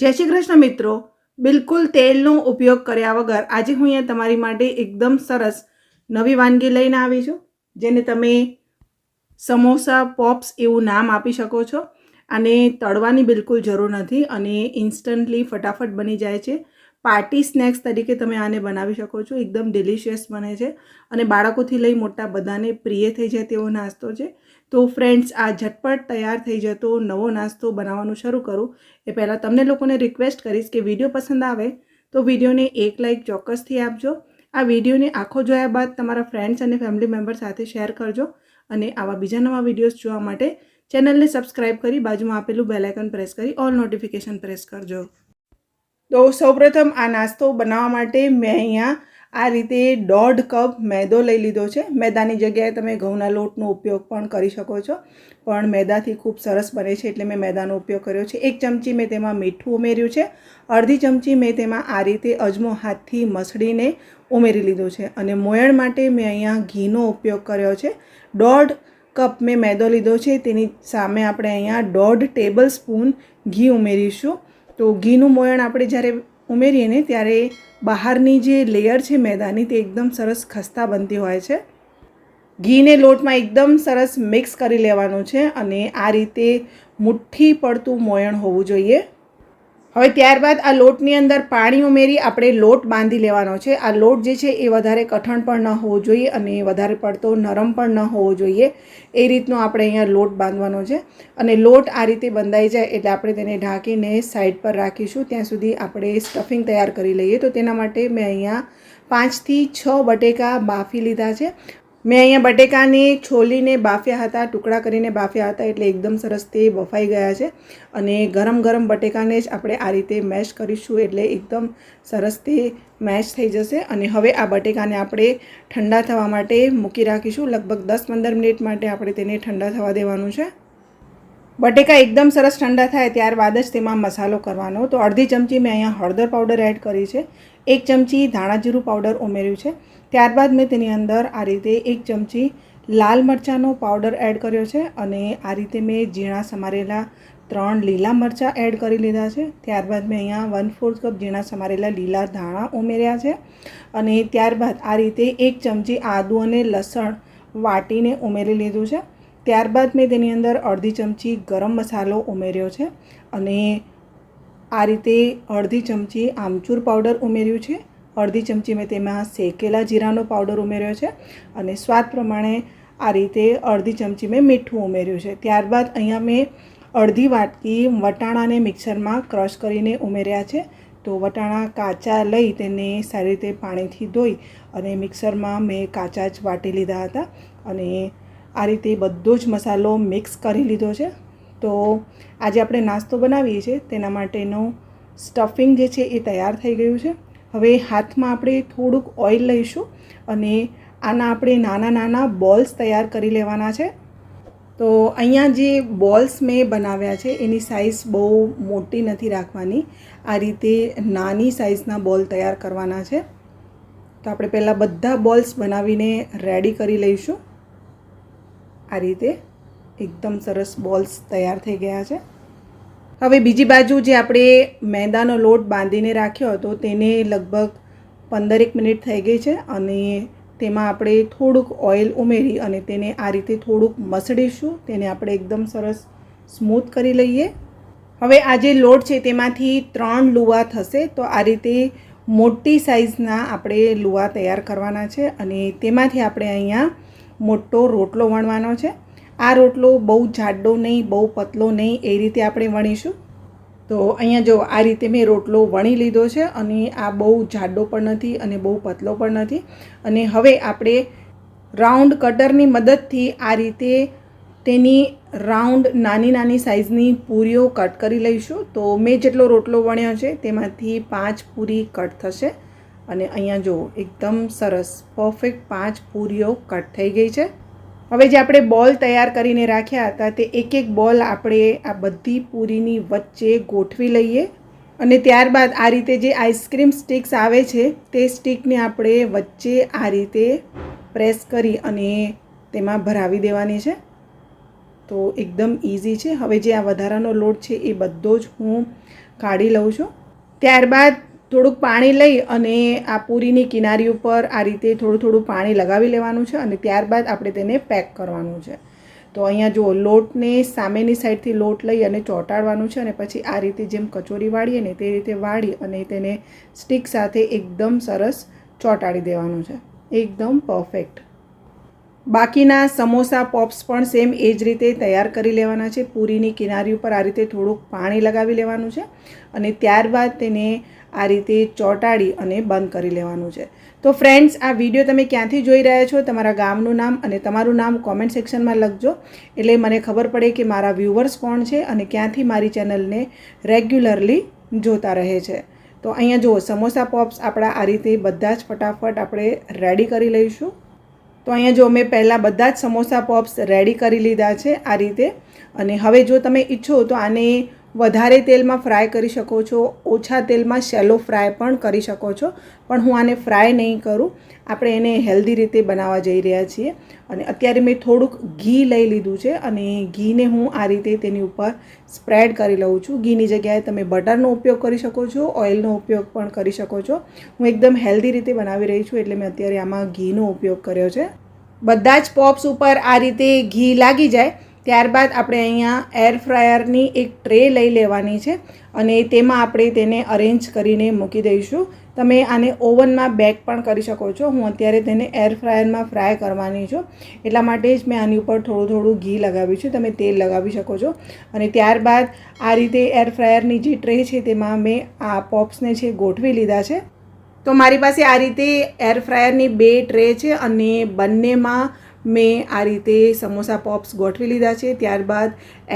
જય શ્રી કૃષ્ણ મિત્રો. બિલકુલ તેલનો ઉપયોગ કર્યા વગર આજે હું અહીંયા તમારી માટે એકદમ સરસ નવી વાનગી લઈને આવી છું, જેને તમે સમોસા, પોપ્સ એવું નામ આપી શકો છો. અને તળવાની બિલકુલ જરૂર નથી અને ઇન્સ્ટન્ટલી ફટાફટ બની જાય છે. પાર્ટી સ્નેક્સ તરીકે તમે આને બનાવી શકો છો. એકદમ ડિલિશિયસ બને છે. અને બાળકોથી લઈ મોટા બધાને પ્રિય થઈ જાય તેવો નાસ્તો છે. તો ફ્રેન્ડ્સ, આ ઝટપટ તૈયાર થઈ જતો નવો નાસ્તો બનાવવાનું શરૂ કરું. એ પહેલાં તમને લોકોને રિક્વેસ્ટ કરીશ કે વીડિયો પસંદ આવે તો વિડીયોને એક લાઇક ચોક્કસથી આપજો. આ વિડીયોને આખો જોયા બાદ તમારા ફ્રેન્ડ્સ અને ફેમિલી મેમ્બર સાથે શેર કરજો અને આવા બીજા નવા વિડીયોઝ જોવા માટે ચેનલને સબસ્ક્રાઇબ કરી બાજુમાં આપેલું બેલાઇકન પ્રેસ કરી ઓલ નોટિફિકેશન પ્રેસ કરજો. તો સૌપ્રથમ આ નાસ્તો બનાવવા માટે મેં અહીંયા આ રીતે દોઢ કપ મેદો લઈ લીધો છે. મેદાની જગ્યાએ તમે ઘઉંના લોટનો ઉપયોગ પણ કરી શકો છો. પણ મેદાથી ખૂબ સરસ બને છે એટલે મેં મેદાનો ઉપયોગ કર્યો છે. એક ચમચી મેં તેમાં મીઠું ઉમેર્યું છે. અડધી ચમચી મેં તેમાં આ રીતે અજમો હાથથી મસળીને ઉમેરી લીધો છે. અને મોયણ માટે મેં અહીંયા ઘીનો ઉપયોગ કર્યો છે. દોઢ કપ મેં મેદો લીધો છે. તેની સામે આપણે અહીંયા દોઢ ટેબલ સ્પૂન ઘી ઉમેરીશું. તો ઘીનું મોયણ આપણે જ્યારે ઉમેરીએ ને ત્યારે બહારની જે લેયર છે મેદાની તે એકદમ સરસ ખસ્તા બનતી હોય છે. ઘીને લોટમાં એકદમ સરસ મિક્સ કરી લેવાનું છે અને આ રીતે મુઠ્ઠી પડતું મોયણ હોવું જોઈએ. હવે ત્યારબાદ આ લોટની અંદર પાણી ઉમેરી આપણે લોટ બાંધી લેવાનો છે. આ લોટ જે છે એ વધારે કઠણ પણ ન હોવો જોઈએ અને વધારે પડતો નરમ પણ ન હોવો જોઈએ. એ રીતનો આપણે અહીંયા લોટ બાંધવાનો છે અને લોટ આ રીતે બંધાઈ જાય એટલે આપણે તેને ઢાંકીને સાઈડ પર રાખીશું. ત્યાં સુધી આપણે સ્ટફિંગ તૈયાર કરી લઈએ. તો તેના માટે મેં અહીંયા પાંચથી છ બટેકા બાફી લીધા છે. મેં અહીંયા બટેકાને છોલીને બાફ્યા હતા, ટુકડા કરીને બાફ્યા હતા એટલે એકદમ સરસ તે બફાઈ ગયા છે. અને ગરમ ગરમ બટેકાને જ આપણે આ રીતે મેશ કરીશું એટલે એકદમ સરસ તે મેશ થઈ જશે. અને હવે આ બટેકાને આપણે ઠંડા થવા માટે મૂકી રાખીશું. લગભગ દસ પંદર મિનિટ માટે આપણે તેને ઠંડા થવા દેવાનું છે. બટેકા એકદમ સરસ ઠંડા થાય ત્યારબાદ જ તેમાં મસાલો કરવાનો. તો અડધી ચમચી મેં અહીંયા હળદર પાવડર એડ કરી છે. એક ચમચી ધાણાજીરું પાવડર ઉમેર્યું છે. ત્યારબાદ મેં તેની અંદર આ રીતે એક ચમચી લાલ મરચાંનો પાવડર એડ કર્યો છે અને આ રીતે મેં ઝીણા સમારેલા ત્રણ લીલા મરચાં એડ કરી લીધા છે. ત્યારબાદ મેં અહીંયા વન ફોર્થ કપ ઝીણા સમારેલા લીલા ધાણા ઉમેર્યા છે. અને ત્યારબાદ આ રીતે એક ચમચી આદું અને લસણ વાટીને ઉમેરી લીધું છે. ત્યારબાદ મેં તેની અંદર અડધી ચમચી ગરમ મસાલો ઉમેર્યો છે અને આ રીતે અડધી ચમચી આમચૂર પાવડર ઉમેર્યું છે. અડધી ચમચી મેં તેમાં શેકેલા જીરાનો પાવડર ઉમેર્યો છે અને સ્વાદ પ્રમાણે આ રીતે અડધી ચમચી મેં મીઠું ઉમેર્યું છે. ત્યારબાદ અહીંયા મેં અડધી વાટકી વટાણાને મિક્સરમાં ક્રશ કરીને ઉમેર્યા છે. તો વટાણા કાચા લઈ તેને સારી રીતે પાણીથી ધોઈ અને મિક્સરમાં મેં કાચા જ વાટી લીધા હતા અને આ રીતે બધો જ મસાલો મિક્સ કરી લીધો છે. તો આજે આપણે નાસ્તો બનાવીએ છીએ, તેના માટેનું સ્ટફિંગ જે છે એ તૈયાર થઈ ગયું છે. હવે હાથમાં આપણે થોડુંક ઓઇલ લઈશું અને આના આપણે નાના નાના બોલ્સ તૈયાર કરી લેવાના છે. તો અહીંયા જે બોલ્સ મેં બનાવ્યા છે, એની સાઇઝ બહુ મોટી નથી રાખવાની. આ રીતે નાની સાઇઝના બોલ તૈયાર કરવાના છે. તો આપણે પહેલાં બધા બોલ્સ બનાવીને રેડી કરી લઈશું. આ રીતે એકદમ સરસ બોલ્સ તૈયાર થઈ ગયા છે. હવે બીજી બાજુ જે આપણે મેદાનો લોટ બાંધીને રાખ્યો હતો તેને લગભગ પંદરેક મિનિટ થઈ ગઈ છે અને તેમાં આપણે થોડુંક ઓઇલ ઉમેરી અને તેને આ રીતે થોડુંક મસળીશું. તેને આપણે એકદમ સરસ સ્મૂથ કરી લઈએ. હવે આ જે લોટ છે તેમાંથી ત્રણ લુવા થશે તો આ રીતે મોટી સાઇઝના આપણે લુવા તૈયાર કરવાના છે અને તેમાંથી આપણે અહીંયા મોટો રોટલો વણવાનો છે. આ રોટલો બહુ જાડો નહીં, બહુ પતલો નહીં, એ રીતે આપણે વણીશું. તો અહીંયા જો આ રીતે મેં રોટલો વણી લીધો છે અને આ બહુ જાડો પણ નથી અને બહુ પતલો પણ નથી. અને હવે આપણે રાઉન્ડ કટરની મદદથી આ રીતે તેની રાઉન્ડ નાની નાની સાઇઝની પૂરીઓ કટ કરી લઈશું. તો મેં જેટલો રોટલો વણ્યો છે તેમાંથી પાંચ પૂરી કટ થશે. અને અહીંયા જો એકદમ સરસ પરફેક્ટ પાંચ પૂરીઓ કટ થઈ ગઈ છે. હવે જે આપણે બોલ તૈયાર કરીને રાખ્યા હતા તે એક એક બોલ આપણે આ બધી પૂરીની વચ્ચે ગોઠવી લઈએ. અને ત્યારબાદ આ રીતે જે આઈસ્ક્રીમ સ્ટિક્સ આવે છે તે સ્ટિકને આપણે વચ્ચે આ રીતે પ્રેસ કરી અને તેમાં ભરાવી દેવાની છે. તો એકદમ ઇઝી છે. હવે જે આ વધારાનો લોટ છે એ બધો જ હું કાઢી લઉં છું. ત્યારબાદ થોડુંક પાણી લઈ અને આ પૂરીની કિનારી ઉપર આ રીતે થોડું થોડું પાણી લગાવી લેવાનું છે અને ત્યારબાદ આપણે તેને પેક કરવાનું છે. તો અહીંયા જો લોટને સામેની સાઈડથી લોટ લઈ અને ચોંટાડવાનું છે અને પછી આ રીતે જેમ કચોરી વાળીએ ને તે રીતે વાળી અને તેને સ્ટીક સાથે એકદમ સરસ ચોંટાડી દેવાનું છે. એકદમ પરફેક્ટ બાકીના સમોસા, પોપ્સ પણ સેમ એ જ રીતે તૈયાર કરી લેવાના છે. પૂરીની કિનારી ઉપર આ રીતે થોડુંક પાણી લગાવી લેવાનું છે અને ત્યારબાદ તેને આ રીતે ચોંટાડી અને બંધ કરી લેવાનું છે. તો ફ્રેન્ડ્સ આ વીડિયો તમે ક્યાંથી જોઈ રહ્યા છો? તમારા ગામનું નામ અને તમારું નામ કોમેન્ટ સેક્શનમાં લખજો. એટલે મને ખબર પડે કે મારા વ્યૂવર્સ કોણ છે અને ક્યાંથી મારી ચેનલને રેગ્યુલરલી જોતા રહે છે. તો અહીંયા જુઓ, સમોસા, પોપ્સ આપણા આ રીતે બધા જ ફટાફટ આપણે રેડી કરી લઈશું. તો અહીંયા જો મેં પહેલાં બધા જ સમોસા પોપ્સ રેડી કરી લીધા છે આ રીતે. અને હવે જો તમે ઈચ્છો તો આને વધારે તેલમાં ફ્રાય કરી શકો છો, ઓછા તેલમાં શેલો ફ્રાય પણ કરી શકો છો. પણ હું આને ફ્રાય નહીં કરું. આપણે એને હેલ્ધી રીતે બનાવવા જઈ રહ્યા છીએ. અને અત્યારે મેં થોડુંક ઘી લઈ લીધું છે અને ઘીને હું આ રીતે તેની ઉપર સ્પ્રેડ કરી લઉં છું. ઘીની જગ્યાએ તમે બટરનો ઉપયોગ કરી શકો છો ઓઇલનો ઉપયોગ પણ કરી શકો છો. હું એકદમ હેલ્ધી રીતે બનાવી રહી છું એટલે મેં અત્યારે આમાં ઘીનો ઉપયોગ કર્યો છે. બધા જ પોપ્સ ઉપર આ રીતે ઘી લાગી જાય. ત્યારબાદ આપણે અહીંયા એર ફ્રાયરની એક ટ્રે લઈ લેવાની છે અને તેમાં આપણે તેને અરેન્જ કરીને મૂકી દઈશું. તમે આને ઓવનમાં બેક પણ કરી શકો છો. હું અત્યારે તેને એર ફ્રાયરમાં ફ્રાય કરવાની છું. એટલા માટે જ મેં આની ઉપર થોડું થોડું ઘી લગાવ્યું છે. તમે તેલ લગાવી શકો છો. અને ત્યારબાદ આ રીતે એર ફ્રાયરની જે ટ્રે છે તેમાં મેં આ પોપ્સને છે ગોઠવી લીધા છે. તો મારી પાસે આ રીતે એર ફ્રાયરની બે ટ્રે છે અને બંનેમાં મેં આ રીતે સમોસા પોપ્સ ગોઠવી લીધા છે. ત્યારબાદ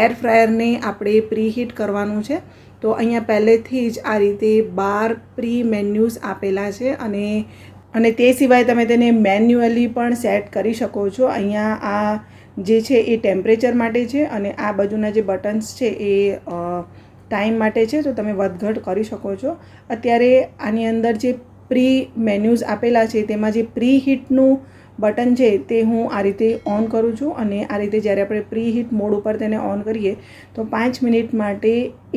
એર ફ્રાયરને આપણે પ્રીહીટ કરવાનું છે. તો અહીંયા પહેલેથી જ આ રીતે બાર પ્રી મેન્યુઝ આપેલા છે અને અને તે સિવાય તમે તેને મેન્યુઅલી પણ સેટ કરી શકો છો. અહીંયા આ જે છે એ ટેમ્પરેચર માટે છે અને આ બાજુના જે બટન્સ છે એ ટાઈમ માટે છે. તો તમે વધઘટ કરી શકો છો. અત્યારે આની અંદર જે પ્રી મેન્યુઝ આપેલા છે તેમાં જે પ્રી હીટનું બટન છે તે હું આ રીતે ઓન કરું છું અને આ રીતે જ્યારે આપણે પ્રી હીટ મોડ ઉપર તેને ઓન કરીએ, તો પાંચ મિનિટ માટે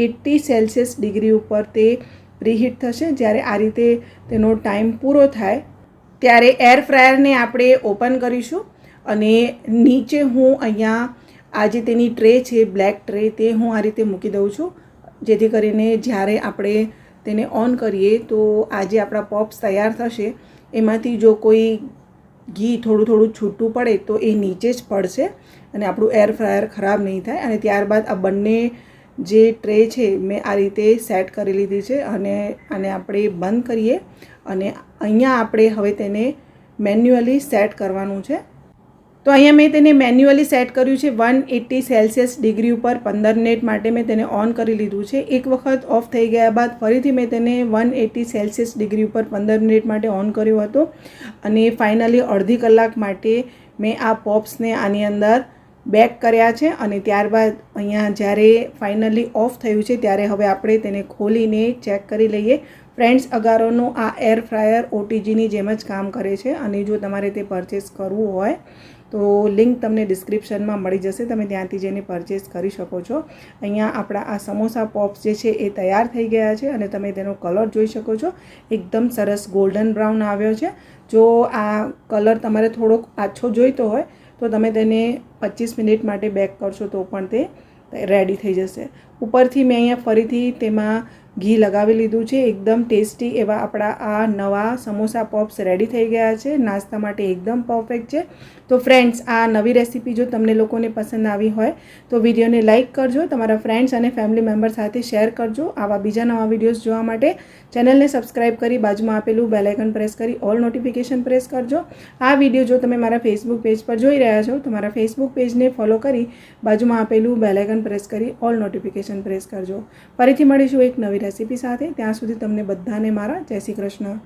એટી સેલ્સિયસ ડિગ્રી ઉપર તે પ્રીહીટ થશે. જ્યારે આ રીતે તેનો ટાઈમ પૂરો થાય, ત્યારે એર ફ્રાયરને આપણે ઓપન કરીશું અને નીચે હું અહીંયા આ જે તેની ટ્રે છે, બ્લેક ટ્રે, તે હું આ રીતે મૂકી દઉં છું. જેથી કરીને જ્યારે આપણે તેને ઓન કરીએ, તો આજે આપણા પોપ્સ તૈયાર થશે, એમાંથી જો કોઈ ઘી થોડું થોડું છૂટું પડે તો એ નીચે જ પડશે અને આપણું એર ફ્રાયર ખરાબ નહીં થાય. અને ત્યારબાદ આ બંને જે ટ્રે છે મેં આ રીતે સેટ કરી લીધી છે અને આને આપણે બંધ કરીએ. અને અહીંયા આપણે હવે તેને મેન્યુઅલી સેટ કરવાનું છે. તો અહીંયા મેં તેને મેન્યુઅલી સેટ કર્યું છે વન એટી સેલ્સિયસ ડિગ્રી ઉપર પંદર મિનિટ માટે મેં તેને ઓન કરી લીધું છે. એક વખત ઓફ થઈ ગયા બાદ ફરીથી મેં તેને વન એટી સેલ્સિયસ ડિગ્રી ઉપર પંદર મિનિટ માટે ઓન કર્યો હતો. અને ફાઇનલી અડધી કલાક માટે મેં આ પોપ્સને આની અંદર બેક કર્યા છે અને ત્યારબાદ અહીંયા જ્યારે ફાઇનલી ઓફ થયું છે ત્યારે હવે આપણે તેને ખોલીને ચેક કરી લઈએ. ફ્રેન્ડ્સ, અગારોનું આ એર ફ્રાયર ઓટીજીની જેમ જ કામ કરે છે અને જો તમારે તે પરચેસ કરવું હોય તો લિંક તમને ડિસ્ક્રિપ્શનમાં મળી જશે. તમે ત્યાંથી જઈને પરચેસ કરી શકો છો. અહીંયા આપણા આ સમોસા પોપ્સ જે છે એ તૈયાર થઈ ગયા છે અને તમે તેનો કલર જોઈ શકો છો. એકદમ સરસ ગોલ્ડન બ્રાઉન આવ્યો છે. જો આ કલર તમારે થોડોક આછો જોઈતો હોય, તો તમે તેને પચીસ મિનિટ માટે બેક કરશો તો પણ તે રેડી થઈ જશે. ઉપરથી મેં અહીંયા ફરીથી તેમાં ઘી લગાવી લીધું છે. એકદમ ટેસ્ટી એવા આપણા આ નવા સમોસા પોપ્સ રેડી થઈ ગયા છે. નાસ્તા માટે એકદમ પરફેક્ટ છે. તો ફ્રેન્ડ્સ આ નવી રેસીપી જો તમને લોકોને પસંદ આવી હોય, તો વિડીયોને લાઇક કરજો, તમારા ફ્રેન્ડ્સ અને ફેમિલી મેમ્બર સાથે શેર કરજો. આવા બીજા નવા વિડીયોઝ જોવા માટે ચેનલને સબસ્ક્રાઇબ કરી બાજુમાં આપેલું બેલાઇકન પ્રેસ કરી ઓલ નોટિફિકેશન પ્રેસ કરજો. આ વીડિયો જો તમે મારા ફેસબુક પેજ પર જોઈ રહ્યા છો, તો મારા ફેસબુક પેજને ફોલો કરી બાજુમાં આપેલું બેલાઇકન પ્રેસ કરી ઓલ નોટિફિકેશન પ્રેસ કરજો. ફરીથી મળીશું એક નવી રેસીપી સાથે. ત્યાં સુધી તમને બધાને મારા જય શ્રી કૃષ્ણ.